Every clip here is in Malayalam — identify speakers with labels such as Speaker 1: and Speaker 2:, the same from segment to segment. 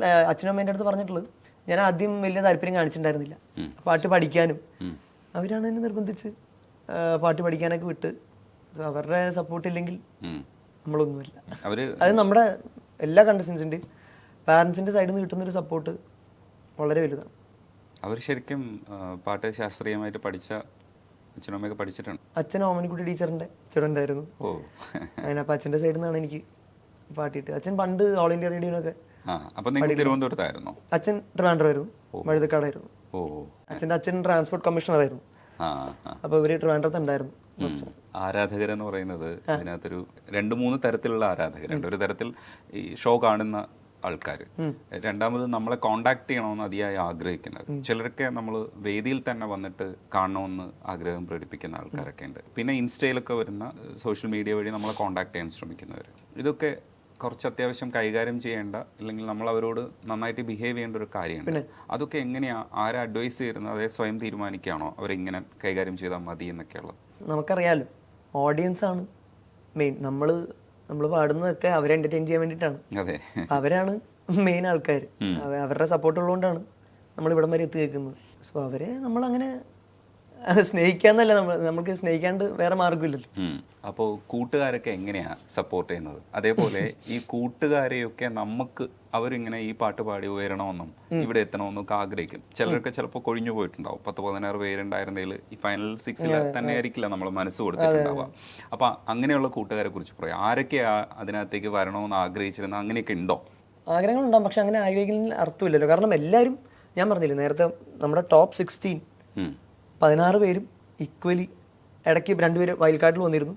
Speaker 1: അച്ഛനും അമ്മേന്റെ അടുത്ത് പറഞ്ഞിട്ടുള്ളത്. ഞാൻ ആദ്യം വലിയ താല്പര്യം കാണിച്ചിട്ടുണ്ടായിരുന്നില്ല. പാട്ട് പഠിക്കാനും. അവരാണ് എന്നെ നിർബന്ധിച്ച് പാട്ട് പഠിക്കാനൊക്കെ വിട്ട് അവരുടെ സപ്പോർട്ട് ഇല്ലെങ്കിൽ നമ്മളൊന്നുമില്ല. അത് നമ്മുടെ എല്ലാ കണ്ടസ്റ്റൻസിന്റെയും പാരൻസിന്റെ സൈഡിൽ നിന്ന് കിട്ടുന്നൊരു സപ്പോർട്ട് വളരെ വലുതാണ്.
Speaker 2: അവർ ശരിക്കും പാട്ട് ശാസ്ത്രീയമായിട്ട് പഠിച്ച അച്ഛനമ്മയൊക്കെ പഠിച്ചിട്ടാണ്.
Speaker 1: അച്ഛൻ ഓമനിക്കുട്ടി ടീച്ചറിന്റെ സ്റ്റുഡന്റ് ആയിരുന്നു
Speaker 2: ഓ.
Speaker 1: അങ്ങനെ അപ്പം അച്ഛന്റെ സൈഡിൽ നിന്നാണ് എനിക്ക് പാട്ടിട്ട്. അച്ഛൻ പണ്ട് ഓൾ ഇന്ത്യ റേഡിയോനൊക്കെ
Speaker 2: അപ്പൊ നിങ്ങൾ തിരുവനന്തപുരത്തായിരുന്നു?
Speaker 1: അച്ഛൻ ട്രിവാൻഡ്രമായിരുന്നു വഴുതക്കാടായിരുന്നു
Speaker 2: ഓ
Speaker 1: അച്ഛന്റെ അച്ഛൻ ട്രാൻസ്പോർട്ട് കമ്മീഷണറായിരുന്നു.
Speaker 2: ആയിരുന്നു
Speaker 1: അപ്പൊ ഇവർ ട്രിവാൻഡ്രത്ത് ഉണ്ടായിരുന്നു.
Speaker 2: ആരാധകരെന്ന് പറയുന്നത് അതിനകത്തൊരു രണ്ട് മൂന്ന് തരത്തിലുള്ള ആരാധകരുണ്ട്. ഒരു തരത്തിൽ ഈ ഷോ കാണുന്ന ആൾക്കാർ രണ്ടാമത് നമ്മളെ കോണ്ടാക്ട് ചെയ്യണമെന്ന് അതിയായി ആഗ്രഹിക്കുന്നത്. ചിലരൊക്കെ നമ്മൾ വേദിയിൽ തന്നെ വന്നിട്ട് കാണണമെന്ന് ആഗ്രഹം പ്രകടിപ്പിക്കുന്ന ആൾക്കാരൊക്കെ ഉണ്ട്. പിന്നെ ഇൻസ്റ്റയിലൊക്കെ വരുന്ന സോഷ്യൽ മീഡിയ വഴി നമ്മളെ കോണ്ടാക്ട് ചെയ്യാൻ ശ്രമിക്കുന്നവർ ഇതൊക്കെ കുറച്ച് അത്യാവശ്യം കൈകാര്യം ചെയ്യേണ്ട അല്ലെങ്കിൽ നമ്മൾ അവരോട് നന്നായിട്ട് ബിഹേവ് ചെയ്യേണ്ട ഒരു കാര്യമാണ് അതൊക്കെ എങ്ങനെയാ ആരെ അഡ്വൈസ് ചെയ്യുന്നത് അതെ സ്വയം തീരുമാനിക്കുകയാണോ? അവരെങ്ങനെ കൈകാര്യം ചെയ്താൽ മതി എന്നൊക്കെയുള്ളത്.
Speaker 1: നമുക്കറിയാലോ ഓഡിയൻസ് ആണ് മെയിൻ നമ്മൾ നമ്മൾ പാടുന്നതൊക്കെ അവരെ എന്റർടൈൻ ചെയ്യാൻ വേണ്ടിയിട്ടാണ്.
Speaker 2: അതെ.
Speaker 1: അവരാണ് മെയിൻ ആൾക്കാർ അവരുടെ സപ്പോർട്ട് ഉള്ളതുകൊണ്ടാണ് നമ്മൾ ഇവിടം വരെ എത്തി കേൾക്കുന്നത് സോ അവരെ നമ്മളങ്ങനെ സ്നേഹിക്കാന്നല്ല നമ്മൾ നമുക്ക് സ്നേഹിക്കാണ്ട് വേറെ മാർഗമില്ലല്ലോ
Speaker 2: അപ്പോൾ അപ്പോ കൂട്ടുകാരൊക്കെ എങ്ങനെയാ സപ്പോർട്ട് ചെയ്യുന്നത്? അതേപോലെ ഈ കൂട്ടുകാരെയൊക്കെ നമുക്ക് അവരിങ്ങനെ ഈ പാട്ട് പാടി ഉയരണമെന്നും ഇവിടെ എത്തണമെന്നും ഒക്കെ ആഗ്രഹിക്കും. ചിലരൊക്കെ ചിലപ്പോൾ കൊഴിഞ്ഞു പോയിട്ടുണ്ടാവും. പത്ത് പതിനാറ് പേരുണ്ടായിരുന്നതിൽ ഈ ഫൈനൽ സിക്സിൽ തന്നെ ആയിരിക്കില്ല നമ്മൾ മനസ്സ് കൊടുത്തിട്ടുണ്ടാവുക. അപ്പൊ അങ്ങനെയുള്ള കൂട്ടുകാരെ കുറിച്ച് പറയാം. ആരൊക്കെയാ അതിനകത്തേക്ക് വരണമെന്ന് ആഗ്രഹിച്ചിരുന്ന അങ്ങനെയൊക്കെ ഉണ്ടോ?
Speaker 1: ആഗ്രഹങ്ങൾ ആഗ്രഹങ്ങളുണ്ടാകും പക്ഷെ അങ്ങനെ ആഗ്രഹിക്കുന്നതിൽ അർത്ഥമില്ലല്ലോ. കാരണം എല്ലാവരും ഞാൻ പറഞ്ഞില്ലേ നേരത്തെ നമ്മുടെ ടോപ്പ് സിക്സ്റ്റീൻ. പതിനാറ് പേരും ഈക്വലി ഇടയ്ക്ക് രണ്ടുപേര് വയൽക്കാട്ടിൽ വന്നിരുന്നു.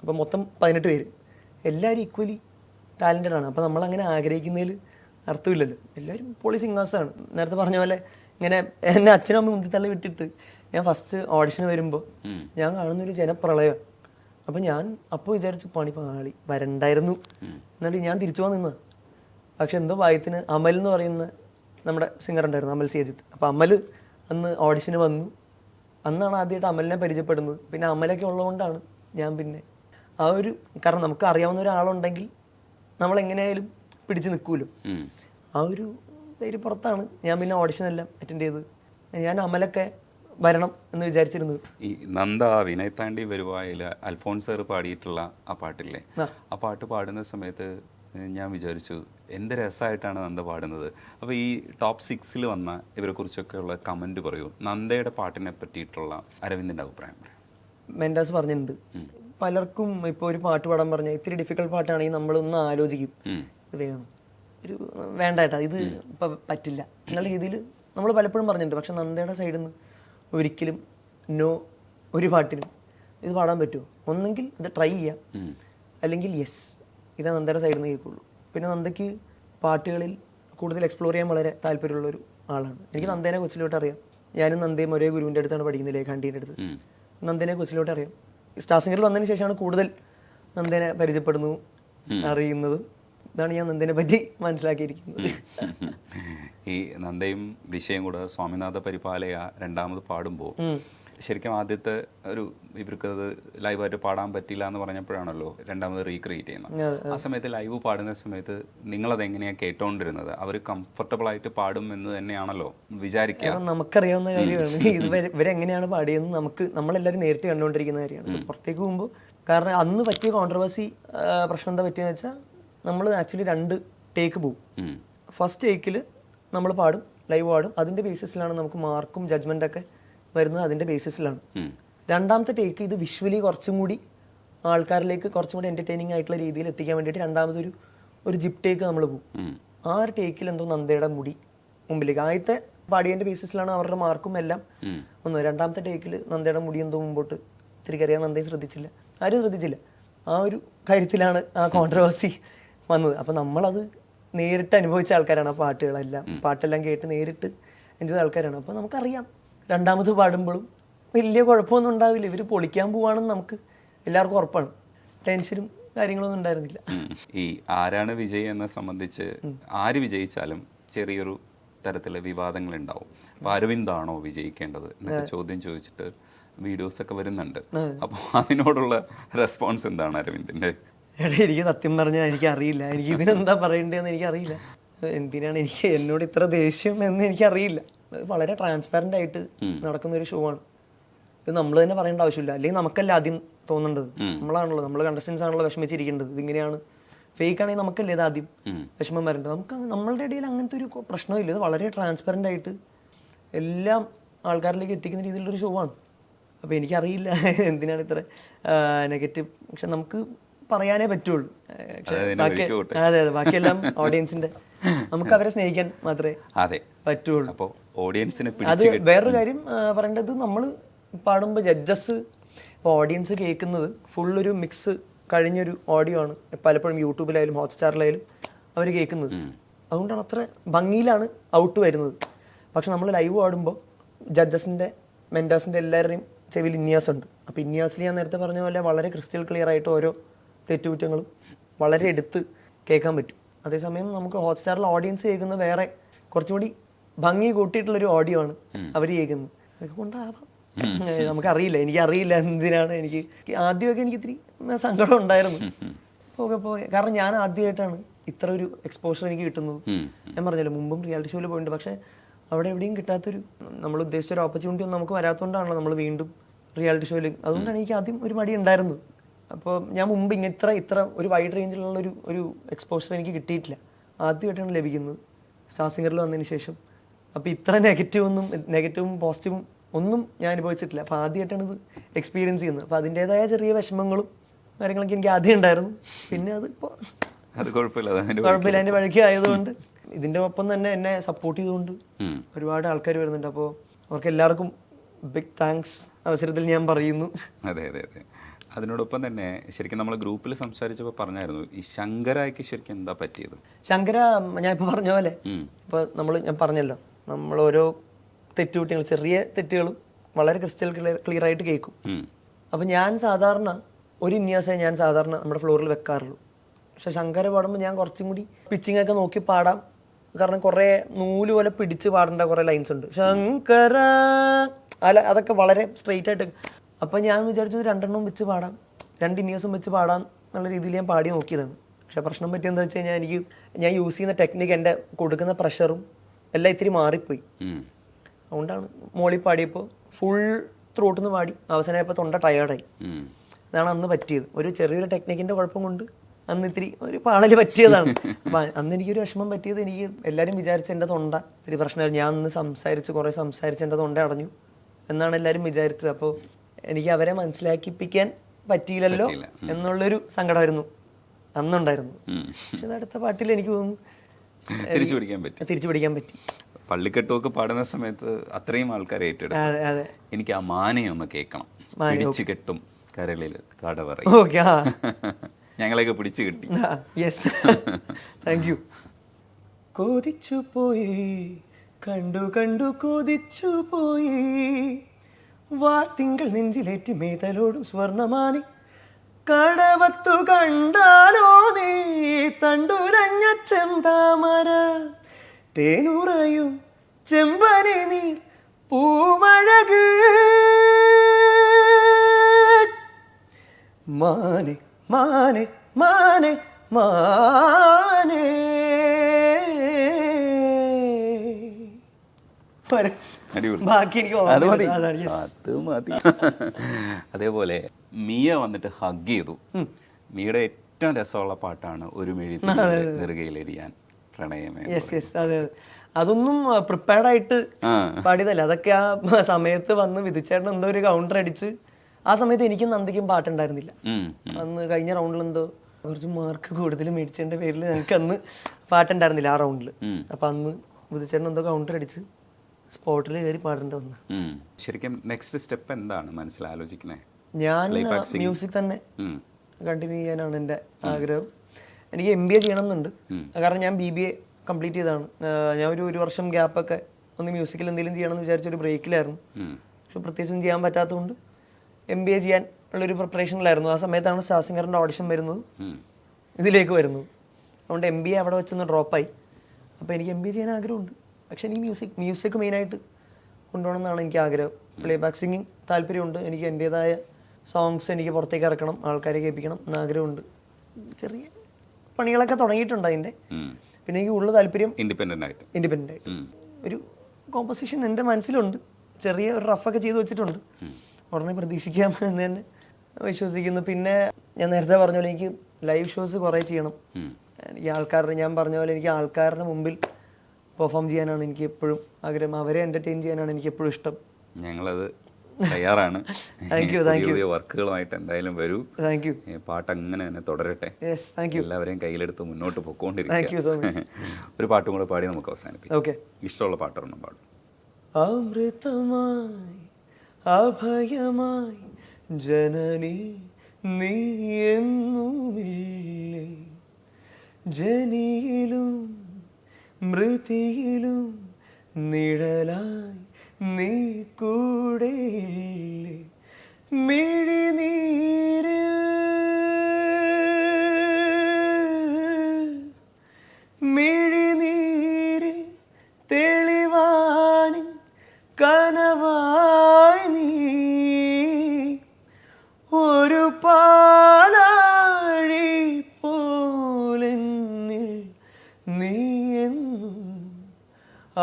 Speaker 1: അപ്പം മൊത്തം പതിനെട്ട് പേര്. എല്ലാവരും ഈക്വലി ടാലന്റഡ് ആണ്. അപ്പം നമ്മളങ്ങനെ ആഗ്രഹിക്കുന്നതിൽ അർത്ഥമില്ലല്ലോ. എല്ലാവരും പൊളി സിംഗേഴ്സാണ് നേരത്തെ പറഞ്ഞ പോലെ ഇങ്ങനെ എന്നെ അച്ഛനും അമ്മ മുന്തിത്തള്ളി വിട്ടിട്ട് ഞാൻ ഫസ്റ്റ് ഓഡിഷന് വരുമ്പോൾ ഞാൻ കാണുന്നൊരു ജനപ്രളയം. അപ്പം ഞാൻ അപ്പോൾ വിചാരിച്ചു പണി പാളി വരണ്ടായിരുന്നു. എന്നിട്ട് ഞാൻ തിരിച്ചു പോകാൻ നിന്നതാണ് പക്ഷെ എന്തോ ഭാഗ്യത്തിന് അമൽ എന്ന് പറയുന്ന നമ്മുടെ സിംഗർ ഉണ്ടായിരുന്നു അമൽ സിയജിത്ത് അപ്പം അമൽ അന്ന് ഓഡിഷന് വന്നു. അന്നാണ് ആദ്യമായിട്ട് അമലിനെ പരിചയപ്പെടുന്നത്. പിന്നെ അമലൊക്കെ ഉള്ളതുകൊണ്ടാണ് ഞാൻ പിന്നെ ആ ഒരു കാരണം നമുക്ക് അറിയാവുന്ന ഒരാളുണ്ടെങ്കിൽ നമ്മൾ എങ്ങനെയായാലും പിടിച്ചു നിൽക്കുമല്ലോ ആ ഒരു ധൈര്യം പുറത്താണ് ഞാൻ പിന്നെ ഓഡിഷൻ എല്ലാം അറ്റൻഡ് ചെയ്ത് ഞാൻ അമലൊക്കെ വരണം എന്ന് വിചാരിച്ചിരുന്നു.
Speaker 2: ഈ നന്ദ വിനയ് താണ്ടി വരുവായിൽ അൽഫോൺസർ സാർ പാടിയിട്ടുള്ള ആ പാട്ടില്ലേ? ആ പാട്ട് പാടുന്ന സമയത്ത് ഞാൻ വിചാരിച്ചു എന്ത് രസമായിട്ടാണ് നന്ദ പാടുന്നത്. അപ്പോൾ ഈ ടോപ്പ് സിക്സിൽ വന്ന ഇവരെ കുറിച്ചൊക്കെ ഉള്ള കമന്റ് പറയൂ. നന്ദയുടെ പാട്ടിനെ പറ്റിയിട്ടുള്ള അരവിന്ദന്റെ അഭിപ്രായം
Speaker 1: മെൻഡാസ് പറഞ്ഞിട്ടുണ്ട്. പലർക്കും ഇപ്പോൾ ഒരു പാട്ട് പാടാൻ പറഞ്ഞാൽ ഇത്തിരി ഡിഫിക്കൽട്ട് പാട്ടാണെങ്കിൽ നമ്മളൊന്ന് ആലോചിക്കും. വേണം ഒരു വേണ്ട ഏട്ടാ ഇത് ഇപ്പം പറ്റില്ല. എന്നുള്ള രീതിയിൽ നമ്മൾ പലപ്പോഴും പറഞ്ഞിട്ടുണ്ട്. പക്ഷെ നന്ദയുടെ സൈഡിൽ നിന്ന് ഒരിക്കലും നോ ഒരു പാട്ടിനും ഇത് പാടാൻ പറ്റുമോ? ഒന്നെങ്കിൽ ഇത് ട്രൈ ചെയ്യാം. അല്ലെങ്കിൽ യെസ് ഇതേ നന്ദയുടെ സൈഡിൽ നിന്ന് കേൾക്കുള്ളൂ. പിന്നെ നന്ദയ്ക്ക് പാട്ടുകളിൽ കൂടുതൽ എക്സ്പ്ലോർ ചെയ്യാൻ വളരെ താല്പര്യമുള്ള ഒരു ആളാണ്. എനിക്ക് നന്ദേനെ കൊച്ചിലോട്ട് അറിയാം. ഞാനും നന്ദയും ഒരേ ഗുരുവിന്റെ അടുത്താണ് പഠിക്കുന്നത് ലേഖാണ്ടീന്റെ അടുത്ത്.
Speaker 2: നന്ദേനെ
Speaker 1: നന്ദനെ കൊച്ചിലോട്ട് അറിയാം. സ്റ്റാർ സിംഗറിൽ വന്നതിന് ശേഷമാണ് കൂടുതൽ നന്ദനെ പരിചയപ്പെടുന്നു അറിയുന്നതും ഇതാണ് ഞാൻ നന്ദനെ പറ്റി മനസ്സിലാക്കിയിരിക്കുന്നത്.
Speaker 2: ഈ നന്ദയും ദിശയും കൂടെ സ്വാമിനാഥ പരിപാലയ രണ്ടാമത് പാടുമ്പോൾ ശരിക്കും ആദ്യത്തെ ഒരു ഇവർക്ക് അത് ലൈവായിട്ട് പാടാൻ പറ്റില്ല എന്ന് പറഞ്ഞപ്പോഴാണല്ലോ രണ്ടാമത് റീക്രിയേറ്റ് ചെയ്യുന്നത്. ആ സമയത്ത് ലൈവ് പാടുന്ന സമയത്ത് നിങ്ങളത് എങ്ങനെയാണ് കേട്ടോണ്ടിരുന്നത്? അവർ കംഫർട്ടബിൾ ആയിട്ട് പാടും എന്ന് തന്നെയാണല്ലോ വിചാരിക്കുക.
Speaker 1: നമുക്കറിയാവുന്ന കാര്യമാണ്. ഇവരെങ്ങനെയാണ് പാടിയതെന്ന് നമുക്ക് നമ്മളെല്ലാവരും നേരിട്ട് കണ്ടുകൊണ്ടിരിക്കുന്ന കാര്യമാണ്. പുറത്തേക്ക് പോകുമ്പോൾ കാരണം അന്ന് പറ്റിയ കോൺട്രവേഴ്സി പ്രശ്നം എന്താ പറ്റിയെന്ന് വെച്ചാൽ നമ്മൾ ആക്ച്വലി രണ്ട് ടേക്ക് പോകും ഫസ്റ്റ് ടേക്കിൽ നമ്മൾ പാടും ലൈവ് പാടും. അതിന്റെ ബേസിസിലാണ് നമുക്ക് മാർക്കും ജഡ്ജ്മെന്റ് ഒക്കെ വരുന്നത് അതിന്റെ ബേസിസിലാണ് രണ്ടാമത്തെ ടേക്ക് ഇത് വിഷ്വലി കുറച്ചും കൂടി ആൾക്കാരിലേക്ക് കുറച്ചും കൂടി എന്റർടൈനിങ് ആയിട്ടുള്ള രീതിയിൽ എത്തിക്കാൻ വേണ്ടിയിട്ട് രണ്ടാമതൊരു ഒരു ജിപ് ടേക്ക് നമ്മൾ പോകും. ആ ഒരു ടേക്കിൽ എന്തോ നന്ദയുടെ മുടി മുമ്പിലേക്ക്. ആദ്യത്തെ പാടിയതിന്റെ ബേസിസിലാണ് അവരുടെ മാർക്കും എല്ലാം. ഒന്ന് രണ്ടാമത്തെ ടേക്കിൽ നന്ദയുടെ മുടി എന്തോ മുമ്പോട്ട് തിരികെ അറിയാൻ നന്ദയും ശ്രദ്ധിച്ചില്ല. ആരും ശ്രദ്ധിച്ചില്ല. ആ ഒരു കാര്യത്തിലാണ് ആ കോൺട്രവേഴ്സി വന്നത്. അപ്പം നമ്മളത് നേരിട്ട് അനുഭവിച്ച ആൾക്കാരാണ് ആ പാട്ടുകളെല്ലാം. പാട്ടെല്ലാം കേട്ട് നേരിട്ട് എന്റെ ആൾക്കാരാണ്. അപ്പോൾ നമുക്കറിയാം. രണ്ടാമത് പാടുമ്പോഴും വലിയ കുഴപ്പമൊന്നും ഉണ്ടാവില്ല. ഇവർ പൊളിക്കാൻ പോവാണെന്ന് നമുക്ക് എല്ലാവർക്കും ഉറപ്പാണ്. ടെൻഷനും കാര്യങ്ങളൊന്നും ഉണ്ടായിരുന്നില്ല.
Speaker 2: ഈ ആരാണ് വിജയ് എന്നെ സംബന്ധിച്ച് ആര് വിജയിച്ചാലും ചെറിയൊരു തരത്തിലെ വിവാദങ്ങൾ ഉണ്ടാവും അപ്പൊ അരവിന്ദാണോ വിജയിക്കേണ്ടത് എന്നൊക്കെ ചോദ്യം ചോദിച്ചിട്ട് വീഡിയോസ് ഒക്കെ വരുന്നുണ്ട് അപ്പോൾ അതിനോടുള്ള റെസ്പോൺസ് എന്താണ് അരവിന്ദിന്റെ?
Speaker 1: എടാ എനിക്ക് സത്യം പറഞ്ഞാൽ എനിക്ക് അറിയില്ല എനിക്ക് ഇതിനെന്താ പറയണ്ടെന്ന് എനിക്ക് അറിയില്ല എന്തിനാണ് എനിക്ക് എന്നോട് ഇത്ര ദേഷ്യം എന്ന് എനിക്കറിയില്ല. വളരെ ട്രാൻസ്പെറന്റ് ആയിട്ട് നടക്കുന്ന ഒരു ഷോ ആണ്. ഇത് നമ്മൾ തന്നെ പറയേണ്ട ആവശ്യമില്ല. അല്ലെങ്കിൽ നമുക്കല്ല ആദ്യം തോന്നേണ്ടത്. നമ്മളാണല്ലോ നമ്മൾ കണ്ടസ്റ്റൻസ് ആണല്ലോ വിഷമിച്ചിരിക്കേണ്ടത്. ഇതിങ്ങനെയാണ് ഫേക്ക് ആണെങ്കിൽ നമുക്കല്ലേ ഇത് ആദ്യം വിഷമം വരേണ്ടത്. നമുക്ക് നമ്മളുടെ ഇടയിൽ അങ്ങനത്തെ ഒരു പ്രശ്നമില്ല. ഇത് വളരെ ട്രാൻസ്പെറന്റ് ആയിട്ട് എല്ലാം ആൾക്കാരിലേക്ക് എത്തിക്കുന്ന രീതിയിലുള്ളൊരു ഷോ ആണ്. അപ്പോൾ എനിക്കറിയില്ല എന്തിനാണ് ഇത്ര നെഗറ്റീവ് പക്ഷെ നമുക്ക് പറയാനേ പറ്റുള്ളൂ. അതെ അതെ. ബാക്കിയെല്ലാം ഓഡിയൻസിന്റെ നമുക്ക് അവരെ സ്നേഹിക്കാൻ മാത്രമേ പറ്റുള്ളൂ.
Speaker 2: അപ്പോൾ ഓഡിയൻസിനെ
Speaker 1: അത് വേറൊരു കാര്യം പറയേണ്ടത് നമ്മൾ പാടുമ്പോൾ ജഡ്ജസ് ഇപ്പോൾ ഓഡിയൻസ് കേൾക്കുന്നത് ഫുള്ളൊരു ഒരു മിക്സ് കഴിഞ്ഞൊരു ഓഡിയോ ആണ്. പലപ്പോഴും യൂട്യൂബിലായാലും ഹോട്ട്സ്റ്റാറിലായാലും അവർ കേൾക്കുന്നത്. അതുകൊണ്ടാണ് അത്ര ഭംഗിയിലാണ് ഔട്ട് വരുന്നത്. പക്ഷെ നമ്മൾ ലൈവ് പാടുമ്പോൾ ജഡ്ജസിന്റെ മെന്റേഴ്സിന്റെ എല്ലാവരുടെയും ചെവിയിൽ ഇന്നിയാസ് ഉണ്ട്. അപ്പോൾ ഇന്നിയാസിൽ ഞാൻ നേരത്തെ പറഞ്ഞ പോലെ വളരെ ക്രിസ്റ്റൽ ക്ലിയർ ആയിട്ട് ഓരോ തെറ്റുകുറ്റങ്ങളും വളരെ എടുത്ത് കേൾക്കാൻ പറ്റും. അതേസമയം നമുക്ക് ഹോട്ട്സ്റ്റാറിൽ ഓഡിയൻസ് കേൾക്കുന്ന വേറെ കുറച്ചുകൂടി ഭംഗി കൂട്ടിയിട്ടുള്ളൊരു ഓഡിയോ ആണ് അവർ കേൾക്കുന്നത്. അതൊക്കെ കൊണ്ടാവാം. നമുക്കറിയില്ല. എനിക്കറിയില്ല എന്തിനാണ് എനിക്ക് ആദ്യമൊക്കെ എനിക്ക് ഇത്തിരി സങ്കടം ഉണ്ടായിരുന്നു. പോകെ പോകെ. കാരണം ഞാൻ ആദ്യമായിട്ടാണ് ഇത്ര ഒരു എക്സ്പോഷർ എനിക്ക് കിട്ടുന്നത്. ഞാൻ പറഞ്ഞല്ലോ മുമ്പും റിയാലിറ്റി ഷോയിൽ പോയിട്ടുണ്ട്. പക്ഷേ അവിടെ എവിടെയും കിട്ടാത്തൊരു നമ്മൾ ഉദ്ദേശിച്ച ഒരു ഓപ്പർച്യൂണിറ്റി ഒന്നും നമുക്ക് വരാത്തതുകൊണ്ടാണല്ലോ നമ്മൾ വീണ്ടും റിയാലിറ്റി ഷോയിൽ അതുകൊണ്ടാണ് എനിക്ക് ആദ്യം ഒരു മടി ഉണ്ടായിരുന്നത്. അപ്പോൾ ഞാൻ മുമ്പ് ഇങ്ങനെ ഇത്ര ഇത്ര ഒരു വൈഡ് റേഞ്ചിലുള്ള ഒരു ഒരു എക്സ്പോഷർ എനിക്ക് കിട്ടിയിട്ടില്ല. ആദ്യമായിട്ടാണ് ലഭിക്കുന്നത്. സ്റ്റാർ സിംഗറിൽ വന്നതിന് ശേഷം. അപ്പോൾ ഇത്ര നെഗറ്റീവ് ഒന്നും നെഗറ്റീവും പോസിറ്റീവും ഒന്നും ഞാൻ അനുഭവിച്ചിട്ടില്ല. അപ്പോൾ ആദ്യമായിട്ടാണ് ഇത് എക്സ്പീരിയൻസ് ചെയ്യുന്നത്. അപ്പോൾ അതിന്റെതായ ചെറിയ വിഷമങ്ങളും കാര്യങ്ങളൊക്കെ എനിക്ക് ആദ്യം ഉണ്ടായിരുന്നു. പിന്നെ അത് ഇപ്പോൾ
Speaker 2: അത് കുഴപ്പമില്ല
Speaker 1: കുഴപ്പമില്ല അതിന്റെ വഴിക്ക് ആയതുകൊണ്ട് ഇതിന്റെ ഒപ്പം തന്നെ എന്നെ സപ്പോർട്ട് ചെയ്തുകൊണ്ട് ഒരുപാട് ആൾക്കാർ വരുന്നുണ്ട്. അപ്പോൾ അവർക്ക് എല്ലാവർക്കും ബിഗ് താങ്ക്സ് അവസരത്തിൽ ഞാൻ പറയുന്നു.
Speaker 2: അതെ അതെ അതെ. അതിനോടൊപ്പം തന്നെ ശരിക്കും നമ്മൾ ഗ്രൂപ്പിൽ സംസാരിച്ചപ്പോൾ പറഞ്ഞായിരുന്നു ഈ ശങ്കരായ്ക്ക് ശരിക്കും എന്താ പറ്റിയത്?
Speaker 1: ശങ്കര ഞാൻ ഇപ്പോൾ പറഞ്ഞ പോലെ. ഇപ്പോൾ നമ്മൾ ഞാൻ പറഞ്ഞല്ലോ. നമ്മൾ ഓരോ തെറ്റുകുട്ടികൾ ചെറിയ തെറ്റുകളും വളരെ ക്രിസ്റ്റൽ ക്ലിയർ ആയിട്ട് കേൾക്കും. അപ്പം ഞാൻ സാധാരണ ഒരു ഇന്യാസേ ഞാൻ സാധാരണ നമ്മുടെ ഫ്ലോറിൽ വെക്കാറുള്ളൂ. പക്ഷെ ശങ്കര പാടുമ്പോൾ ഞാൻ കുറച്ചും കൂടി പിച്ചിങ് ഒക്കെ നോക്കി പാടാം. കാരണം കുറേ നൂൽ പോലെ പിടിച്ച് പാടേണ്ട കുറേ ലൈൻസ് ഉണ്ട്. ശങ്കര അല്ല അതൊക്കെ വളരെ സ്ട്രെയിറ്റ് ആയിട്ട് അപ്പം ഞാൻ വിചാരിച്ചു രണ്ടെണ്ണം വെച്ച് പാടാം. രണ്ട് ഇന്യാസും വെച്ച് പാടാം എന്നുള്ള രീതിയിൽ ഞാൻ പാടി നോക്കിയതാണ്. പക്ഷേ പ്രശ്നം പറ്റിയെന്താ വെച്ച് കഴിഞ്ഞാൽ എനിക്ക് ഞാൻ യൂസ് ചെയ്യുന്ന ടെക്നിക്ക് എന്റെ കൊടുക്കുന്ന പ്രഷറും എല്ലാം ഇത്തിരി മാറിപ്പോയി. അതുകൊണ്ടാണ് മോളി പാടിയപ്പോൾ ഫുൾ ത്രോട്ടിൽ നിന്ന് പാടി. അവസാനമായപ്പോൾ തൊണ്ട ടയേർഡായി. അതാണ് അന്ന് പറ്റിയത്. ഒരു ചെറിയൊരു ടെക്നിക്കിന്റെ കുഴപ്പം കൊണ്ട് അന്ന് ഇത്തിരി ഒരു പാളൽ പറ്റിയതാണ്. അപ്പം അന്ന് എനിക്കൊരു വിഷമം പറ്റിയത് എനിക്ക് എല്ലാവരും വിചാരിച്ച എന്റെ തൊണ്ട ഒരു പ്രശ്നമായിരുന്നു. ഞാൻ അന്ന് സംസാരിച്ച് കുറേ സംസാരിച്ച് എന്റെ തൊണ്ട അടഞ്ഞു എന്നാണ് എല്ലാവരും വിചാരിച്ചത്. അപ്പോൾ എനിക്ക് അവരെ മനസ്സിലാക്കിപ്പിക്കാൻ പറ്റിയില്ലല്ലോ
Speaker 2: പറ്റിയില്ല.
Speaker 1: എന്നുള്ളൊരു സങ്കടമായിരുന്നു. അന്നുണ്ടായിരുന്നു. പക്ഷെ അടുത്ത പാട്ടിൽ എനിക്ക് തോന്നുന്നു
Speaker 2: തിരിച്ചു പിടിക്കാൻ പറ്റി.
Speaker 1: തിരിച്ചു പിടിക്കാൻ പറ്റി.
Speaker 2: പള്ളിക്കെട്ടുമൊക്കെ പാടുന്ന സമയത്ത് അത്രയും ആൾക്കാർ ഏറ്റെടുത്തു എനിക്ക് ആ മാനയെ ഒന്ന് കേൾക്കണം. പിടിച്ചു കെട്ടും കരളിൽ കടവറ ഞങ്ങളെയൊക്കെ പിടിച്ചു കിട്ടി.
Speaker 1: യെസ് താങ്ക് യു കൊതിച്ചു പോയി കണ്ടു കണ്ടു കൊതിച്ചു പോയി. വാർത്തിങ്കൾ നെഞ്ചിലേറ്റി മേതലോടും സ്വർണമാനി കടവത്തു കണ്ടാലോ നീ? തണ്ടുരഞ്ഞ ചെന്താമര തേനുറയും ചെമ്പനി നീർ പൂമഴക്. മാനെ മാനെ മാനെ മാനെ. പോരെ.
Speaker 2: അടിപൊളി.
Speaker 1: ബാക്കി എനിക്ക്
Speaker 2: അത് മതി. അത് അതേപോലെ മിയ വന്നിട്ട് ഹഗ് ചെയ്തു. മിയുടെ ഏറ്റവും രസമുള്ള പാട്ടാണ് ഒരു മെഴി നെറുകയിലെരിയാൻ പ്രണയമേ
Speaker 1: യെസ് യെസ് അതെ അതെ. അതൊന്നും പ്രിപ്പയർഡ് ആയിട്ട് പാടിയതല്ല. അതൊക്കെ ആ സമയത്ത് വന്ന് വിധിച്ചേട്ടൻ എന്തോ ഒരു കൗണ്ടർ അടിച്ച് ആ സമയത്ത് എനിക്കും നന്ദിക്കും പാട്ടുണ്ടായിരുന്നില്ല. അന്ന് കഴിഞ്ഞ റൗണ്ടിൽ എന്തോ കുറച്ച് മാർക്ക് കൂടുതൽ മേടിച്ചതിന്റെ പേരിൽ ഞങ്ങൾക്ക് അന്ന് പാട്ടുണ്ടായിരുന്നില്ല ആ റൗണ്ടിൽ. അപ്പൊ അന്ന് വിധിച്ചേട്ടൻ എന്തോ കൗണ്ടർ അടിച്ച് സ്പോട്ടിൽ കയറി പാടേണ്ടി വന്നു
Speaker 2: ശരിക്കും നെക്സ്റ്റ് സ്റ്റെപ്പ് എന്താണ് മനസ്സിൽ ആലോചിക്കുന്നത്
Speaker 1: ഞാൻ മ്യൂസിക് തന്നെ. കണ്ടിന്യൂ ചെയ്യാനാണ് എന്റെ ആഗ്രഹം. എനിക്ക് എം ബി എ ചെയ്യണം എന്നുണ്ട് കാരണം ഞാൻ ബി ബി എ കംപ്ലീറ്റ് ചെയ്തതാണ്. ഞാൻ ഒരു ഒരു വർഷം ഗ്യാപ്പൊക്കെ ഒന്ന് മ്യൂസിക്കിൽ എന്തെങ്കിലും ചെയ്യണം എന്ന് വിചാരിച്ച ഒരു ബ്രേക്കിലായിരുന്നു. പക്ഷെ പ്രത്യേകിച്ചും ചെയ്യാൻ പറ്റാത്തതുകൊണ്ട് എം ബി എ ചെയ്യാൻ ഉള്ളൊരു പ്രിപ്പറേഷനിലായിരുന്നു ആ സമയത്താണ് സ്റ്റാർ സിംഗറിന്റെ ഓഡിഷൻ വരുന്നത്. ഇതിലേക്ക് വരുന്നു അതുകൊണ്ട് എം ബി എ അവിടെ വെച്ചൊന്ന് ഡ്രോപ്പായി അപ്പോൾ എനിക്ക് എം ബി എ ചെയ്യാൻ ആഗ്രഹമുണ്ട്. പക്ഷേ എനിക്ക് മ്യൂസിക് മ്യൂസിക് മെയിനായിട്ട് കൊണ്ടുപോകണം എന്നാണ് എനിക്ക് ആഗ്രഹം. പ്ലേ ബാക്ക് സിംഗിങ് താല്പര്യമുണ്ട്. എനിക്ക് എന്റേതായ സോങ്സ് എനിക്ക് പുറത്തേക്ക് ഇറക്കണം ആൾക്കാരെ കേൾപ്പിക്കണം എന്ന് ആഗ്രഹമുണ്ട്. ചെറിയ പണികളൊക്കെ തുടങ്ങിയിട്ടുണ്ട്
Speaker 2: അതിന്റെ.
Speaker 1: പിന്നെ എനിക്ക് ഉള്ള താല്പര്യം
Speaker 2: ഇൻഡിപെൻഡന്റ് ആയിട്ട്.
Speaker 1: ഇൻഡിപെൻഡന്റ് ആയിട്ട്. ഒരു കോമ്പസിഷൻ എന്റെ മനസ്സിലുണ്ട്. ചെറിയ ഒരു റഫൊക്കെ ചെയ്തു വെച്ചിട്ടുണ്ട്. ഉടനെ പ്രതീക്ഷിക്കാം എന്ന് തന്നെ വിശ്വസിക്കുന്നു. പിന്നെ ഞാൻ നേരത്തെ പറഞ്ഞ പോലെ എനിക്ക് ലൈവ് ഷോസ് കുറേ ചെയ്യണം.
Speaker 2: എനിക്ക്
Speaker 1: ഈ ആൾക്കാരുടെ ഞാൻ പറഞ്ഞ പോലെ എനിക്ക് ആൾക്കാരുടെ മുമ്പിൽ പെർഫോം ചെയ്യാനാണ് എനിക്ക് എപ്പോഴും ആഗ്രഹം. അവരെ എന്റർടൈൻ ചെയ്യാനാണ് എനിക്ക് എപ്പോഴും ഇഷ്ടം.
Speaker 2: ഞങ്ങളത് തയ്യാറാണ്. താങ്ക്
Speaker 1: യു താങ്ക്
Speaker 2: യു വർക്കുകളുമായിട്ട് എന്തായാലും വരൂ.
Speaker 1: താങ്ക് യു
Speaker 2: പാട്ട് അങ്ങനെ തന്നെ തുടരട്ടെ.
Speaker 1: യെസ് താങ്ക് യു
Speaker 2: എല്ലാവരെയും കയ്യിലെടുത്ത് മുന്നോട്ട്
Speaker 1: പൊക്കോണ്ടിരിക്കും. You സോ
Speaker 2: മച്ച് ഒരു പാട്ടും കൂടെ പാടി നമുക്ക് അവസാനിപ്പിക്കാം.
Speaker 1: ഓക്കെ
Speaker 2: ഇഷ്ടമുള്ള പാട്ടൊരെണ്ണം പാടും.
Speaker 1: അമൃതമായി അഭയമായി ജനനി നീ എന്നുമില്ലേ? ജനിയിലും മൃതിയിലും നിഴലായി നീ കൂടെ മിഴിനീരിൽ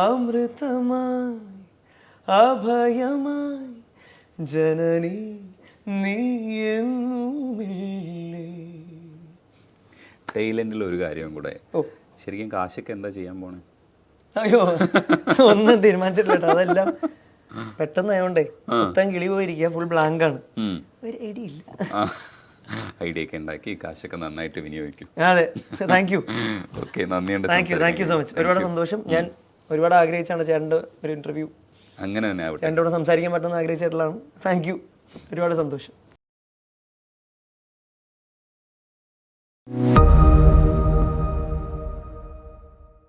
Speaker 1: അമൃതമായി അഭയമായി ജനനി നീ എന്നുമില്ലേ?
Speaker 2: ടൈലൻഡിൽ ഒരു കാര്യം കൂടെ. ശരിക്കും കാശൊക്കെ എന്താ ചെയ്യാൻ പോണേ?
Speaker 1: അയ്യോ ഒന്നും തീരുമാനിച്ചിട്ടില്ല അതെല്ലാം പെട്ടെന്ന് ആയതുകൊണ്ടേ മൊത്തം കിളി പോയിരിക്കുക. ഫുൾ ബ്ലാങ്ക് ആണ്. ഒരു ഐഡിയ
Speaker 2: ഐഡിയ ഒക്കെ ഉണ്ടാക്കി കാശൊക്കെ നന്നായിട്ട് വിനിയോഗിക്കും.
Speaker 1: അതെ. താങ്ക് യു
Speaker 2: ഓക്കെ നന്ദിയുണ്ട്
Speaker 1: thank you thank you so much ഒരുപാട് സന്തോഷം. ഞാൻ ഒരുപാട് ആഗ്രഹിച്ചാണ് ചേട്ടന്റെ ഒരു ഇന്റർവ്യൂ
Speaker 2: അങ്ങനെ തന്നെ
Speaker 1: ചേട്ടന്റെ കൂടെ സംസാരിക്കാൻ പറ്റുമെന്ന് ആഗ്രഹിച്ചിട്ടുള്ളതാണ് താങ്ക് യു ഒരുപാട് സന്തോഷം.